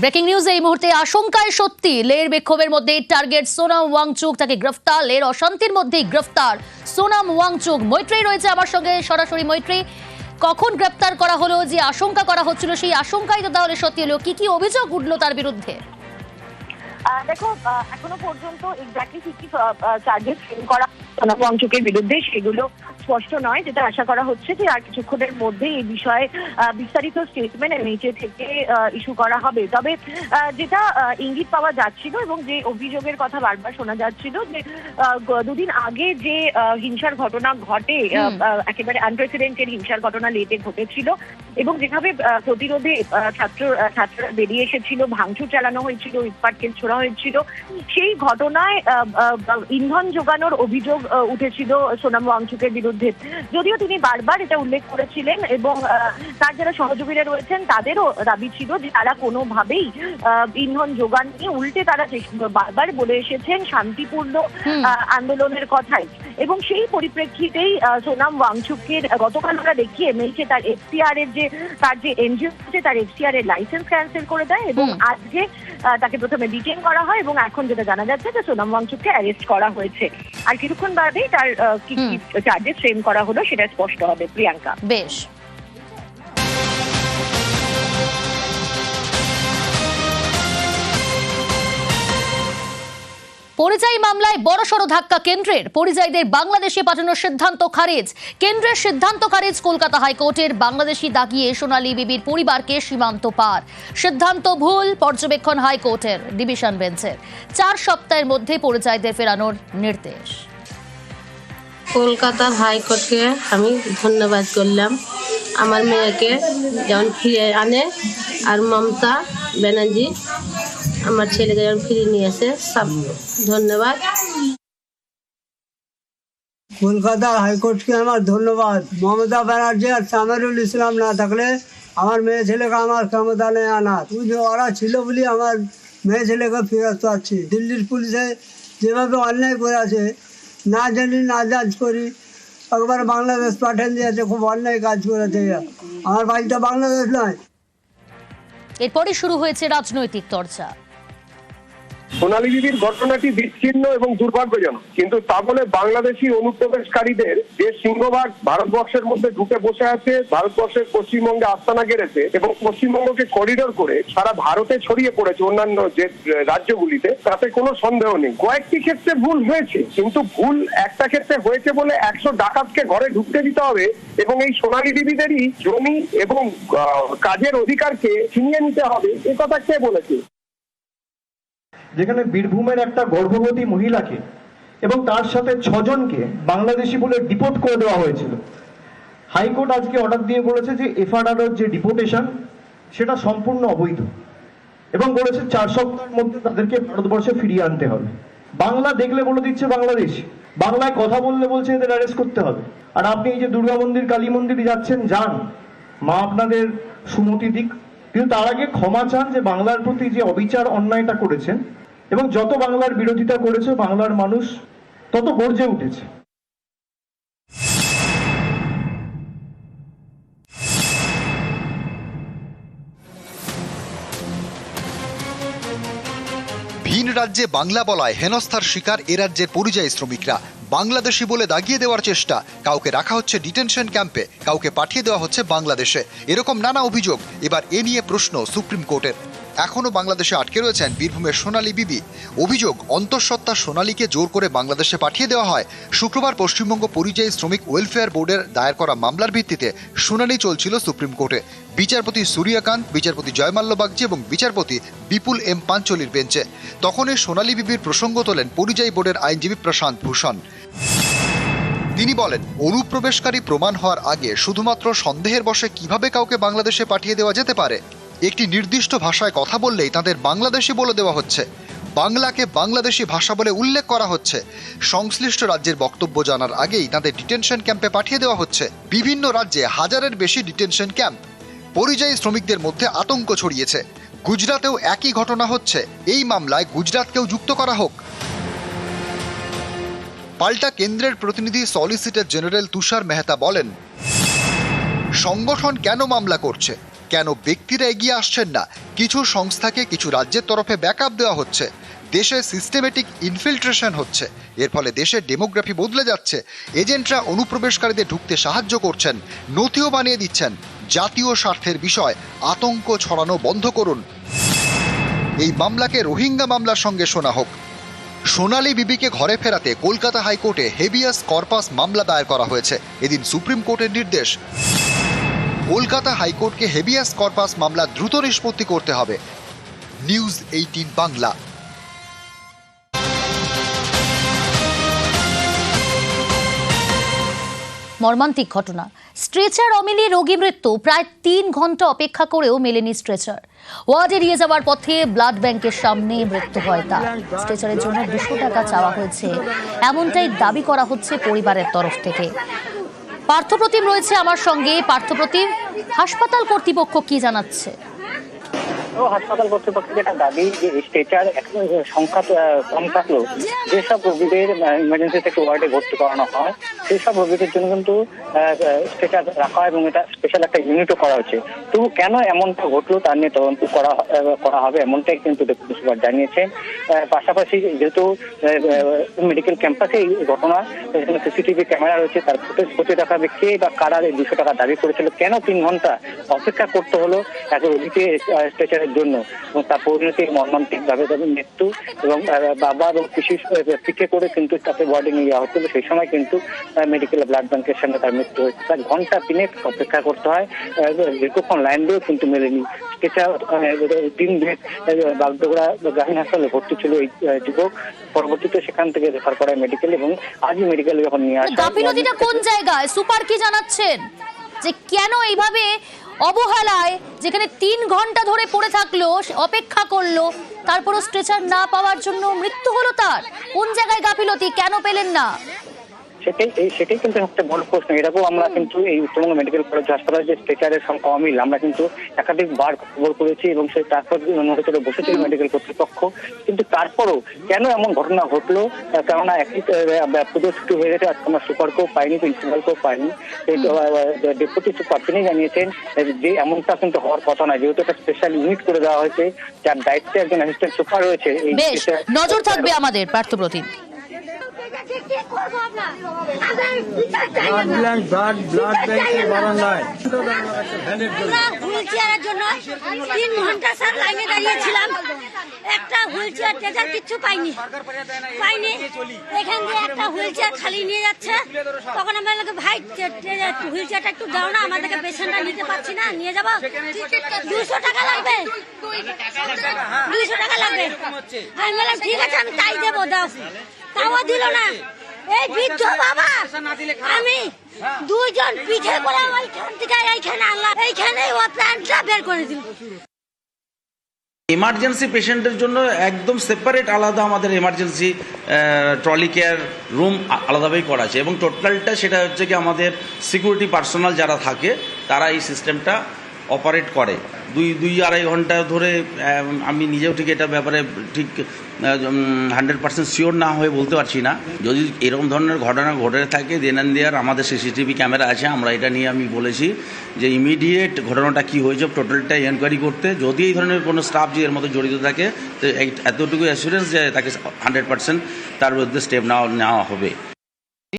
Breaking news, এই মুহূর্তে আশঙ্কায় সত্যি। লের বিক্ষোভের মধ্যে টার্গেট সোনাম ওয়াংচুক, তাকে গ্রেফতার। লের অশান্তির মধ্যেই গ্রেফতার সোনাম ওয়াংচুক। মৈত্রী রয়েছে আমার সঙ্গে, সরাসরি মৈত্রী। কখন গ্রেপ্তার করা হলো, যে আশঙ্কা করা হচ্ছিল, সেই আশঙ্কাই তো তাহলে সত্যি হলো। কি কি অভিযোগ উঠল তার বিরুদ্ধে? দেখো এখনও পর্যন্ত এক্স্যাক্টলি কি কি চার্জেস করা সোনাম ওয়াংচুকের বিরুদ্ধে, সেগুলো স্পষ্ট নয় যেটা আশা করা হচ্ছে যে আর কিছুক্ষণের মধ্যে এই বিষয়ে বিস্তারিত স্টেটমেন্ট এনএইচএ থেকে ইস্যু করা হবে। তবে যেটা ইঙ্গিত পাওয়া যাচ্ছিল এবং যে অভিযোগের কথা বারবার শোনা যাচ্ছিল যে দুদিন আগে যে হিংসার ঘটনা ঘটে একেবারে আনপ্রেসিডেন্টেড হিংসার ঘটনা লেটে ঘটেছিল এবং যেভাবে প্রতিরোধে ছাত্র ছাত্ররা বেরিয়ে এসেছিল ভাঙচুর চালানো হয়েছিল ইটপাটকেল ছোড়া হয়েছিল সেই ঘটনায় ইন্ধন যোগানোর অভিযোগ উঠেছিল সোনাম ওয়াংচুকের বিরুদ্ধে। যদিও তিনি বারবার এটা উল্লেখ করেছিলেন এবং আহ, তার যারা সহযোগীরা রয়েছেন তাদেরও দাবি ছিল যে তারা কোনোভাবেই আহ, ইন্ধন যোগান নিয়ে উল্টে তারা বারবার বলে এসেছেন শান্তিপূর্ণ আহ, আন্দোলনের কথাই। এবং সেই পরিপ্রেক্ষিতেই সোনাম ওয়াংচুকের গতকাল আমরা দেখি এমএলকে তার এফসিআর এর যে তার যে এনজিও আছে তার এফসিআর এর লাইসেন্স ক্যান্সেল করে দেয় এবং আজকে তাকে প্রথমে ডিটেন করা হয় এবং এখন যেটা জানা যাচ্ছে যে সোনাম ওয়াংচুককে অ্যারেস্ট করা হয়েছে। আর কিছুক্ষণ বাদেই তার কি কি চার্জেস ফ্রেম করা হলো সেটা স্পষ্ট হবে প্রিয়াঙ্কা। বেশ। পরিযায়ী মামলায় বড়সড় ধাক্কা কেন্দ্রের। পরিযায়ীদের বাংলাদেশে পাঠানোর সিদ্ধান্ত খারিজ। কেন্দ্রের সিদ্ধান্ত খারিজ কলকাতা হাইকোর্টের বাংলাদেশি দাগিয়ে সোনালী বিবির পরিবারকে সীমান্ত পার। সিদ্ধান্ত ভুল, পর্যবেক্ষণ হাইকোর্টের ডিভিশন বেঞ্চের। চার সপ্তাহের মধ্যে পরিযায়ীদের ফেরানোর নির্দেশ। কলকাতার হাইকোর্টকে আমি ধন্যবাদ করলাম। আমার মেয়েকে যেমন ফিরে আনে, আর মমতা ব্যানার্জি আমার ছেলেকে যেমন ফিরিয়ে নিয়ে আসে সব ধন্যবাদ। কলকাতা হাইকোর্টকে আমার ধন্যবাদ। মমতা ব্যানার্জি আর সামেরুল ইসলাম না থাকলে আমার মেয়ে ছেলেকে আমার ক্ষমতা নেই আনার যে ওরা ছিল বলে আমার মেয়ে ছেলেকে ফেরত পাচ্ছি। দিল্লির পুলিশে যেভাবে অন্যায় করে আছে না জানি না জাজ করি একবার বাংলাদেশ পাঠান দিয়েছে খুব অন্যায় কাজ করেছে আমার বাড়িটা বাংলাদেশ নয়। এরপরই শুরু হয়েছে রাজনৈতিক চর্চা। সোনালী দিদির ঘটনাটি বিচ্ছিন্ন এবং দুর্ভাগ্যজনক। কিন্তু তা বলে বাংলাদেশি অনুপ্রবেশকারীদের যে সিংহভাগ ভারতবর্ষের মধ্যে ঢুকে বসে আছে, ভারতবর্ষের পশ্চিমবঙ্গে আস্তানা গেড়েছে এবং পশ্চিমবঙ্গকে করিডোর করে সারা ভারতে ছড়িয়ে পড়েছে অন্যান্য যে রাজ্যগুলিতে, তাতে কোনো সন্দেহ নেই। কয়েকটি ক্ষেত্রে ভুল হয়েছে, কিন্তু ভুল একটা ক্ষেত্রে হয়েছে বলে একশো ডাকাতকে ঘরে ঢুকতে দিতে হবে এবং এই সোনালী দিদিদেরই জমি এবং কাজের অধিকারকে ছিনিয়ে নিতে হবে। এ কথা কে বলেছে? যেখানে বীরভূমের একটা গর্ভবতী মহিলাকে এবং তার সাথে ছজনকে বাংলাদেশি বলে ডিপোর্ট করে দেওয়া হয়েছিল। হাইকোর্ট আজকে অর্ডার দিয়ে বলেছে যে এফআরআর যে ডিপোর্টেশন, সেটা সম্পূর্ণ অবৈধ এবং বলেছে চার সপ্তাহের মধ্যে তাদেরকে ভারতবর্ষে ফিরিয়ে আনতে হবে। বাংলা দেখলে বলে দিচ্ছে বাংলাদেশ। বাংলায় কথা বললে বলছে এদের অ্যারেস্ট করতে হবে। আর আপনি এই যে দুর্গা মন্দির, কালী মন্দিরে যাচ্ছেন, যান। মা আপনাদের সুমতি দিক। কিন্তু তার আগে ক্ষমা চান যে বাংলার প্রতি যে অবিচার, অন্যায়টা করেছেন এবং যত বাংলার বিরোধিতা করেছে বাংলার মানুষ, তত গর্জে উঠেছে। ভিন রাজ্যে বাংলা বলায় হেনস্থার শিকার এ রাজ্যের পরিযায়ী শ্রমিকরা। বাংলাদেশি বলে দাগিয়ে দেওয়ার চেষ্টা। কাউকে রাখা হচ্ছে ডিটেনশন ক্যাম্পে। কাউকে পাঠিয়ে দেওয়া হচ্ছে বাংলাদেশে। এরকম নানা অভিযোগ। এবার এ নিয়ে প্রশ্ন সুপ্রিম কোর্টের। এখনও বাংলাদেশে আটকে রয়েছেন বীরভূমের সোনালী বিবি। অভিযোগ, অন্তঃসত্ত্বা সোনালীকে জোর করে বাংলাদেশে পাঠিয়ে দেওয়া হয়। শুক্রবার পশ্চিমবঙ্গ পরিযায়ী শ্রমিক ওয়েলফেয়ার বোর্ডের দায়ের করা মামলার ভিত্তিতে শুনানি চলছিল সুপ্রিম কোর্টে। বিচারপতি সূর্যকান্ত, বিচারপতি জয়মাল্য বাগচি এবং বিচারপতি বিপুল এম পাঞ্চলির বেঞ্চে। তখনই সোনালী বিবির প্রসঙ্গ তোলেন পরিযায়ী বোর্ডের আইনজীবী প্রশান্ত ভূষণ। তিনি বলেন, অনুপ্রবেশকারী প্রমাণ হওয়ার আগে শুধুমাত্র সন্দেহের বশে কীভাবে কাউকে বাংলাদেশে পাঠিয়ে দেওয়া যেতে পারে? একটি নির্দিষ্ট ভাষায় কথা বললেই তাদের বাংলাদেশি বলে দেওয়া হচ্ছে। বাংলাকে বাংলাদেশি ভাষা বলে উল্লেখ করা হচ্ছে। সংশ্লিষ্ট রাজ্যের বক্তব্য জানার আগেই তাদের ডিটেনশন ক্যাম্পে পাঠিয়ে দেওয়া হচ্ছে। বিভিন্ন রাজ্যে হাজারের বেশি ডিটেনশন ক্যাম্প। পরিযায়ী শ্রমিকদের মধ্যে আতঙ্ক ছড়িয়েছে। গুজরাতেও একই ঘটনা হচ্ছে। এই মামলায় গুজরাতকেও যুক্ত করা হোক। পাল্টা কেন্দ্রের প্রতিনিধি সলিসিটর জেনারেল তুষার মেহতা বলেন, সংগঠন কেন মামলা করছে? কেন ব্যক্তিরা এগিয়ে আসছেন না? কিছু সংস্থাকে কিছু রাজ্যের তরফে ব্যাকআপ দেওয়া হচ্ছে। দেশে সিস্টেমেটিক ইনফিল্ট্রেশন হচ্ছে। এর ফলে দেশের ডেমোগ্রাফি বদলে যাচ্ছে। এজেন্টরা অনুপ্রবেশকারীদের ঢুকতে সাহায্য করছেন, নথিও বানিয়ে দিচ্ছেন। জাতীয় স্বার্থের বিষয়, আতঙ্ক ছড়ানো বন্ধ করুন। এই মামলাকে রোহিঙ্গা মামলার সঙ্গে শোনা হোক। সোনালী বিবিকে ঘরে ফেরাতে কলকাতা হাইকোর্টে হেভিয়াস কর্পাস মামলা দায়ের করা হয়েছে। এদিন সুপ্রিম কোর্টের নির্দেশ। কলকাতা হাইকোর্টকে হেভিয়াস কর্পাস মামলা দ্রুত নিষ্পত্তি করতে হবে। News eighteen Bangla. মর্মান্তিক ঘটনা। স্ট্রেচার অমিলে রোগী মৃত্যু। প্রায় তিন ঘণ্টা অপেক্ষা করেও মেলেনি স্ট্রেচার। ওয়ার্ডে নিয়ে যাওয়ার পথে ব্লাড ব্যাংকের সামনে মৃত্যু হয় তার। স্ট্রেচারের জন্য দুশো টাকা চাওয়া হয়েছে। এমনটাই দাবি করা হচ্ছে পরিবারের তরফ থেকে। পার্থপ্রতিম রয়েছে আমার সঙ্গে। পার্থপ্রতিম হাসপাতাল কর্তৃপক্ষ কি জানাচ্ছে? হাসপাতাল যেটা দাবি যে স্ট্রেচার সংখ্যা কম থাকলেও যেসব রোগীদের ইমার্জেন্সি থেকে ওয়ার্ডে ভর্তি করানো হয় সেই সব রোগীদের জন্য কিন্তু স্ট্রেচার রাখা এবং এটা স্পেশাল একটা ইউনিটও করা হচ্ছে। কেন এমনটা ঘটলো নিয়ে তদন্ত করা করা হবে এমনটাই কিন্তু ডেপুটি সুপার পাশাপাশি যেহেতু মেডিকেল ক্যাম্পাসে এই ঘটনা, এখানে সিসিটিভি ক্যামেরা রয়েছে, তার ফুটেজ কে বা কারা দুশো টাকা দাবি করেছিল, কেন তিন ঘণ্টা অপেক্ষা করতে হলো? এক রোগীকে স্ট্রেচারের জন্য এবং তার পরিণতি মর্মান্তিক ভাবে তাদের মৃত্যু এবং বাবা এবং পিসি পিঠে করে কিন্তু তাকে ওয়ার্ডে নিয়ে যাওয়া হচ্ছিল সেই সময় কিন্তু মেডিকেল ব্লাড ব্যাংকের সামনে তার মৃত্যু হয়েছে। তার ঘণ্টা তিনেক অপেক্ষা করতে হয়। দীর্ঘক্ষণ লাইন দিয়েও কিন্তু মেলেনি। তিন দিন বাগডোগরা গাহীন হাসপাতালে ভর্তি ছিল এই যুবক। পরবর্তীতে সেখান থেকে রেফার করা মেডিকেল এবং আজই মেডিকেলে যখন নিয়ে আসা গাফিলতিটা কোন জায়গায়? সুপার কি জানাচ্ছেন? যে কেন এইভাবে অবহেলায় যেখানে তিন ঘণ্টা ধরে পড়ে থাকল অপেক্ষা করল, তারপরও স্ট্রেচার না পাওয়ার জন্য মৃত্যু হলো তার। কোন জায়গায় গাফিলতি? কেন পেলেন না? সেটাই এই- সেটাই কিন্তু একটা বড় প্রশ্ন। এরকম আমরা কিন্তু এই উত্তরবঙ্গ মেডিকেল কলেজ হাসপাতালে যে স্ট্রেচারের সংখ্যা অমিল আমরা কিন্তু একাধিকবার খবর করেছি এবং সেই তারপর অনুরোধ করে বসেছিল মেডিকেল কর্তৃপক্ষ। কিন্তু তারপরও কেন এমন ঘটনা ঘটলো? কেননা একই পুজো ছুটি হয়ে গেছে আজকে আমরা সুপারকেও পাইনি প্রিন্সিপালকেও পাইনি। ডেপুটি সুপার তিনি জানিয়েছেন যে এমনটা কিন্তু হওয়ার কথা নয়। যেহেতু একটা স্পেশাল ইউনিট করে দেওয়া হয়েছে যার দায়িত্বে একজন অ্যাসিস্ট্যান্ট সুপার রয়েছে এই নজর থাকবে আমাদের পার্থপ্রতিম তিন ঘণ্টা স্যার লাইনে দাঁড়িয়েছিলাম। একটা হুইল চেয়ার টেজার কিচ্ছু পাইনি। পাইনি। এখান দিয়ে একটা হুইল চেয়ার খালি নিয়ে যাচ্ছে। তখন আমরা বললাম, ভাই হুইল চেয়ারটা একটু দাও না আমাদেরকে পেশেন্টটা নিতে পারছি না নিয়ে যাব। দুশো টাকা লাগবে। দুশো টাকা লাগবে। আমি বললাম ঠিক আছে আমি তাই দেবো দাও। তাও দিল না। এই বৃদ্ধ বাবা আমি দুইজন পিঠে করে ওইখান থেকে এইখানে আনলাম এইখানে ও প্ল্যানটা বের করে দিল। এমার্জেন্সি পেশেন্টের জন্য একদম সেপারেট আলাদা আমাদের এমার্জেন্সি ট্রলি কেয়ার রুম আলাদাভাবেই করা আছে। এবং টোটালটা সেটা হচ্ছে কি আমাদের সিকিউরিটি পার্সোনাল যারা থাকে তারা এই সিস্টেমটা অপারেট করে। দুই দুই আড়াই ঘণ্টা ধরে আমি নিজেও ঠিক এটা ব্যাপারে ঠিক হান্ড্রেড পার্সেন্ট শিওর না হয়ে বলতে পারছি না। যদি এরকম ধরনের ঘটনা ঘটে থাকে দেন অ্যান্ড দেয়ার আমাদের সিসিটিভি ক্যামেরা আছে, আমরা এটা নিয়ে আমি বলেছি যে ইমিডিয়েট ঘটনাটা কি হয়েছে টোটালটা এনকোয়ারি করতে। যদি এই ধরনের কোনো স্টাফ যে এর মধ্যে জড়িত থাকে, তো এতটুকু অ্যাসুরেন্স যে তাকে হান্ড্রেড পার্সেন্ট তার বিরুদ্ধে স্টেপ নেওয়া নেওয়া হবে।